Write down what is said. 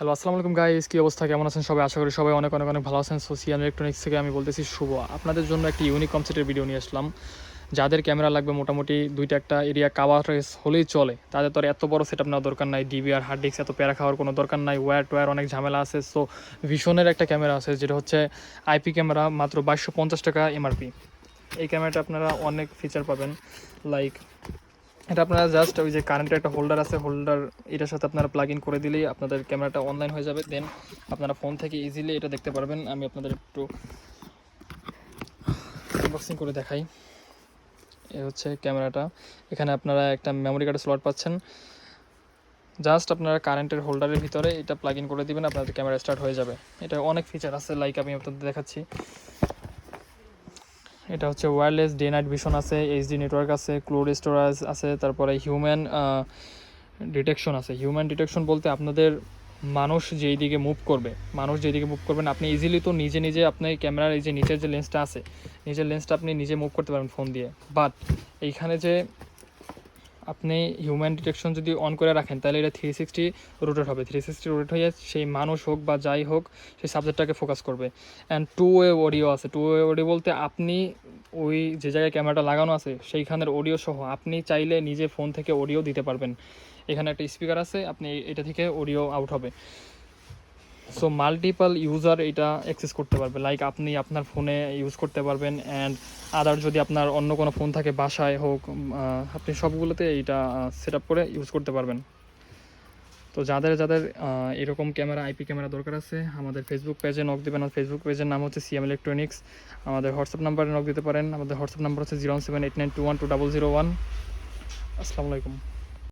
Hello, আসসালামু আলাইকুম guys কি অবস্থা? কেমন আছেন সবাই? আশা করি সবাই অনেক অনেক অনেক ভালো আছেন। সোসিয়াল ইলেকট্রনিক্স থেকে আমি বলতেছি শুভ। আপনাদের জন্য একটি ইউনিক কনসেপ্টের ভিডিও নিয়ে আসলাম। যাদের ক্যামেরা লাগবে মোটামুটি দুইটা একটা এরিয়া কাভার হলেই চলে। তাদের তো আর এত বড় সেট নেওয়ার দরকার নাই। ডিবিআর হার্ড ডিস্ক এত প্যারা খাওয়ার কোনো দরকার নাই। ওয়্যার টোয়ার অনেক ঝামেলা আছে। সো ভিশনের একটা ক্যামেরা আছে, যেটা হচ্ছে আইপি ক্যামেরা মাত্র বাইশশো পঞ্চাশ টাকা এমআরপি এই ক্যামেরাটা আপনারা অনেক ফিচার পাবেন। লাইক এটা আপনারা জাস্ট ওই যে কারেন্টের একটা হোল্ডার আছে হোল্ডার এটার সাথে আপনারা প্লাগ ইন করে দিলেই আপনাদের ক্যামেরাটা অনলাইন হয়ে যাবে। দেন আপনারা ফোন থেকে ইজিলি এটা দেখতে পারবেন। আমি আপনাদের একটু আনবক্সিং করে দেখাই। এ হচ্ছে ক্যামেরাটা এখানে আপনারা একটা মেমোরি কার্ডের স্লট পাচ্ছেন। জাস্ট আপনারা কারেন্টের হোল্ডারের ভিতরে এটা প্লাগ ইন করে দিবেন, আপনাদের ক্যামেরা স্টার্ট হয়ে যাবে। এটা অনেক ফিচার আছে লাইক আমি আপনাদের দেখাচ্ছি। এটা হচ্ছে ওয়্যারলেস ডে নাইট ভিশন আছে এইচডি নেটওয়ার্ক আছে ক্লোড স্টোরেজ আছে, তারপরে হিউম্যান ডিটেকশন আছে। হিউম্যান ডিটেকশন বলতে আপনাদের মানুষ যেই দিকে মুভ করবে, মানুষ যেই দিকে মুভ করবেন, আপনি ইজিলি তো নিজে নিজে আপনার ক্যামেরার এই যে নিচের যে লেন্সটা আছে, নিচের লেন্সটা আপনি নিজে মুভ করতে পারবেন ফোন দিয়ে। বাট এইখানে যে আপনি হিউম্যান ডিটেকশন যদি অন করে রাখেন, তাহলে এটা থ্রি সিক্সটি রোটেট হবে। থ্রি সিক্সটি রোটেট হয়ে সেই মানুষ হোক বা যাই হোক, সেই সাবজেক্টটাকে ফোকাস করবে। অ্যান্ড টু ওয়ে অডিও আছে। টু ওয়ে অডিও বলতে আপনি ওই যে জায়গায় ক্যামেরাটা লাগানো আছে, সেইখানের অডিও সহ আপনি চাইলে নিজে ফোন থেকে অডিও দিতে পারবেন। এখানে একটা স্পিকার আছে, আপনি এটা থেকে অডিও আউট হবে। সো মাল্টিপল ইউজার এটা অ্যাক্সেস করতে পারবে। লাইক আপনি আপনার ফোনে ইউজ করতে পারবেন অ্যান্ড আদার যদি আপনার অন্য কোনো ফোন থাকে, বাসায় হোক আপনি সবগুলোতে এইটা সেট করে ইউজ করতে পারবেন। তো যাদের যাদের এরকম ক্যামেরা আইপি ক্যামেরা দরকার আছে, আমাদের ফেসবুক পেজে নক দেবেন। আর ফেসবুক পেজের নাম হচ্ছে সিএম ইলেকট্রনিক্স আমাদের হোয়াটসঅ্যাপ নাম্বারে নক দিতে পারেন। আমাদের হোয়াটসঅ্যাপ নাম্বার হচ্ছে zero seven eight nine two one two double zero one আসসালামু আলাইকুম।